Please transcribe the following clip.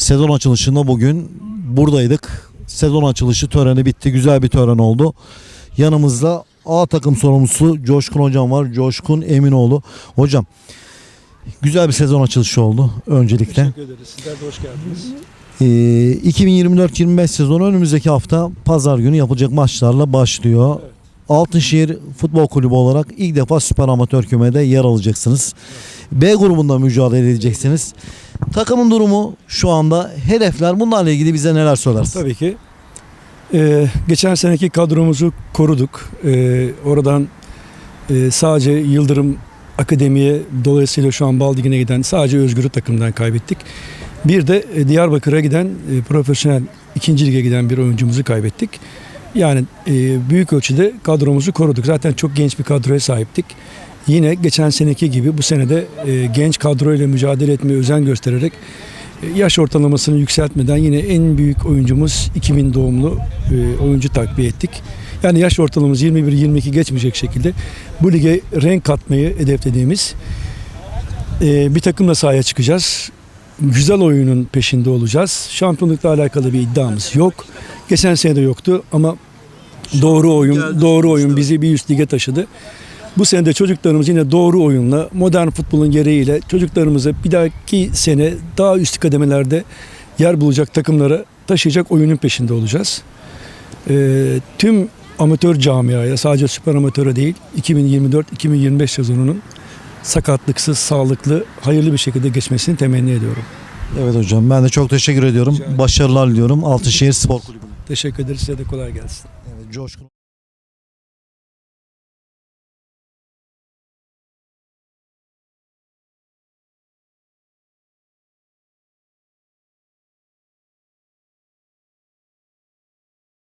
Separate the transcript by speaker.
Speaker 1: Sezon açılışında bugün buradaydık. Sezon açılışı töreni bitti. Güzel bir tören oldu. Yanımızda A takım sorumlusu Coşkun Hocam var. Coşkun Eminoğlu. Hocam güzel bir sezon açılışı oldu öncelikle.
Speaker 2: Teşekkür ederiz. Sizler de hoş geldiniz.
Speaker 1: Ee, 2024-25 sezonu önümüzdeki hafta pazar günü yapılacak maçlarla başlıyor.
Speaker 2: Evet.
Speaker 1: Altınşehir Futbol Kulübü olarak ilk defa süper amatör kümede yer alacaksınız. B grubunda mücadele edeceksiniz. Takımın durumu şu anda hedefler bunlarla ilgili bize neler söylersin?
Speaker 2: Tabii ki. Ee, geçen seneki kadromuzu koruduk. Ee, oradan e, sadece Yıldırım Akademi'ye dolayısıyla şu an Baldigin'e giden sadece Özgür'ü takımdan kaybettik. Bir de e, Diyarbakır'a giden e, profesyonel ikinci lige giden bir oyuncumuzu kaybettik. Yani e, büyük ölçüde kadromuzu koruduk. Zaten çok genç bir kadroya sahiptik. Yine geçen seneki gibi bu senede e, genç kadroyla mücadele etmeye özen göstererek e, yaş ortalamasını yükseltmeden yine en büyük oyuncumuz 2000 doğumlu e, oyuncu takviye ettik. Yani yaş ortalamamız 21-22 geçmeyecek şekilde bu lige renk katmayı hedeflediğimiz e, bir takımla sahaya çıkacağız. Güzel oyunun peşinde olacağız. Şampiyonlukla alakalı bir iddiamız yok. Geçen sene de yoktu ama doğru oyun, doğru oyun bizi bir üst lige taşıdı. Bu sene de çocuklarımız yine doğru oyunla, modern futbolun gereğiyle çocuklarımızı bir dahaki sene daha üst kademelerde yer bulacak takımlara taşıyacak oyunun peşinde olacağız. Ee, tüm amatör camiaya, sadece süper amatöre değil, 2024-2025 sezonunun sakatlıksız, sağlıklı, hayırlı bir şekilde geçmesini temenni ediyorum.
Speaker 1: Evet hocam ben de çok teşekkür ediyorum. Başarılar diliyorum Altınşehir Spor Kulübü'ne.
Speaker 2: Teşekkür ederiz. Size de kolay gelsin.
Speaker 1: Evet, Coşkun